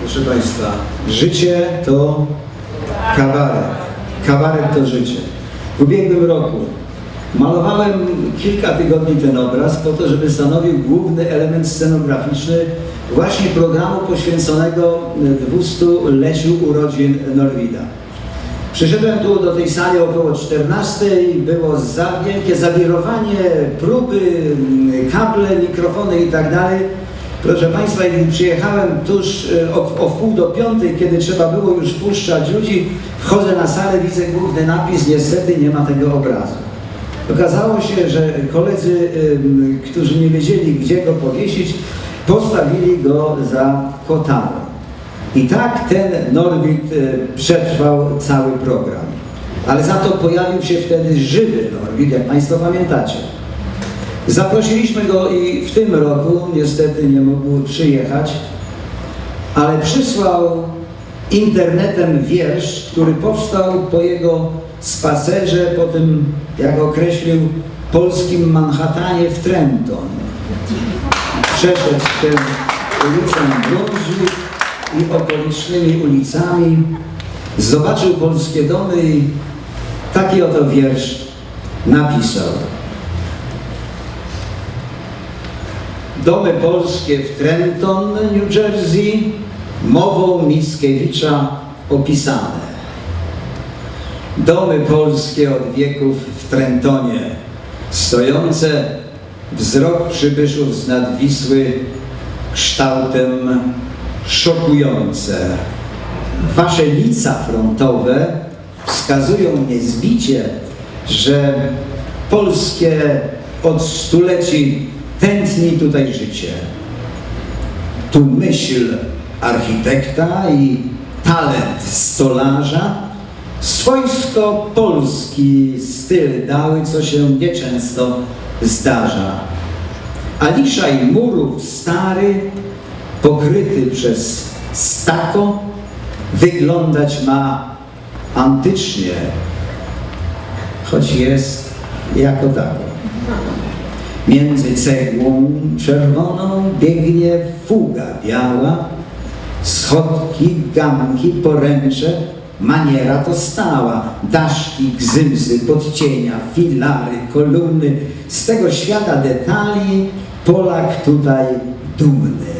Proszę Państwa, życie to kabaret. Kabaret to życie. W ubiegłym roku malowałem kilka tygodni ten obraz po to, żeby stanowił główny element scenograficzny właśnie programu poświęconego 200-leciu urodzin Norwida. Przyszedłem tu do tej sali około 14, było za wielkie zawirowanie, próby, kable, mikrofony i tak. Proszę Państwa, przyjechałem tuż e, o, o wpół do piątej, kiedy trzeba było już puszczać ludzi, wchodzę na salę, widzę główny napis, niestety nie ma tego obrazu. Okazało się, że koledzy, którzy nie wiedzieli, gdzie go powiesić, postawili go za kotałą. I tak ten Norwid y, przetrwał cały program. Ale za to pojawił się wtedy żywy Norwid, jak Państwo pamiętacie. Zaprosiliśmy go i w tym roku, niestety nie mógł przyjechać, ale przysłał internetem wiersz, który powstał po jego spacerze po tym, jak określił, polskim Manhattanie w Trenton. Przeszedł się ulicą Brunswick i okolicznymi ulicami, zobaczył polskie domy i taki oto wiersz napisał. Domy polskie w Trenton, New Jersey, mową Mickiewicza opisane. Domy polskie od wieków w Trentonie, stojące wzrok przybyszów z nad Wisły kształtem szokujące. Wasze lica frontowe wskazują niezbicie, że polskie od stuleci tętni tutaj życie. Tu myśl architekta i talent stolarza, swojsko polski styl dały, co się nieczęsto zdarza. A liszaj murów stary, pokryty przez stako, wyglądać ma antycznie, choć jest jako tako. Między cegłą czerwoną biegnie fuga biała, schodki, gamki, poręcze, maniera to stała, daszki, gzymsy, podcienia, filary, kolumny, z tego świata detali Polak tutaj dumny.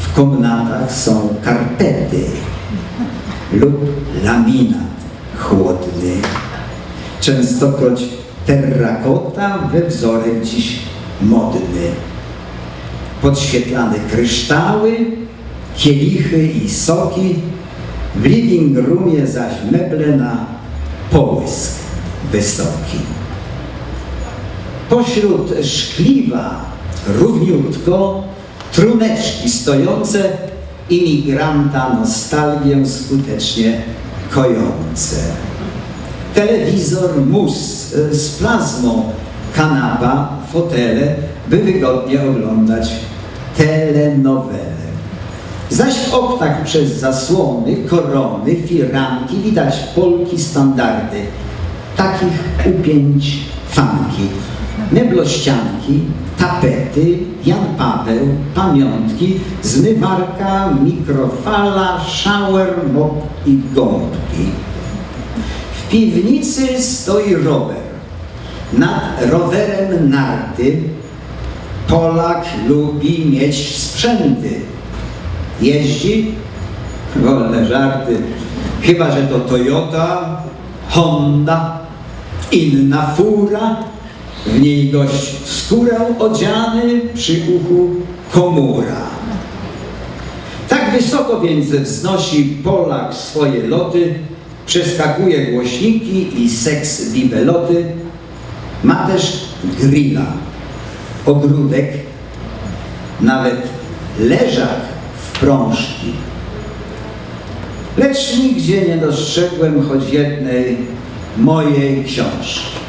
W komnatach są karpety lub laminat chłodny. Częstokroć terrakota we wzorek dziś modny. Podświetlane kryształy, kielichy i soki, w living roomie zaś meble na połysk wysoki. Pośród szkliwa równiutko truneczki stojące imigranta nostalgię skutecznie kojące. Telewizor, mus e, z plazmą, kanapa, fotele, by wygodnie oglądać telenowele. Zaś w przez zasłony, korony, firanki widać Polki standardy. Takich upięć fanki. Meblościanki, tapety, Jan Paweł, pamiątki, zmywarka, mikrofala, shower, mop i gąbki. W piwnicy stoi rower. Nad rowerem narty. Polak lubi mieć sprzęty. Jeździ? Wolne żarty. Chyba, że to Toyota, Honda, inna fura. W niej gość skórę odziany, przy uchu komura. Tak wysoko więc wznosi Polak swoje loty, przeskakuje głośniki i seks bibeloty. Ma też grilla, ogródek, nawet leżak w prążki. Lecz nigdzie nie dostrzegłem choć jednej mojej książki.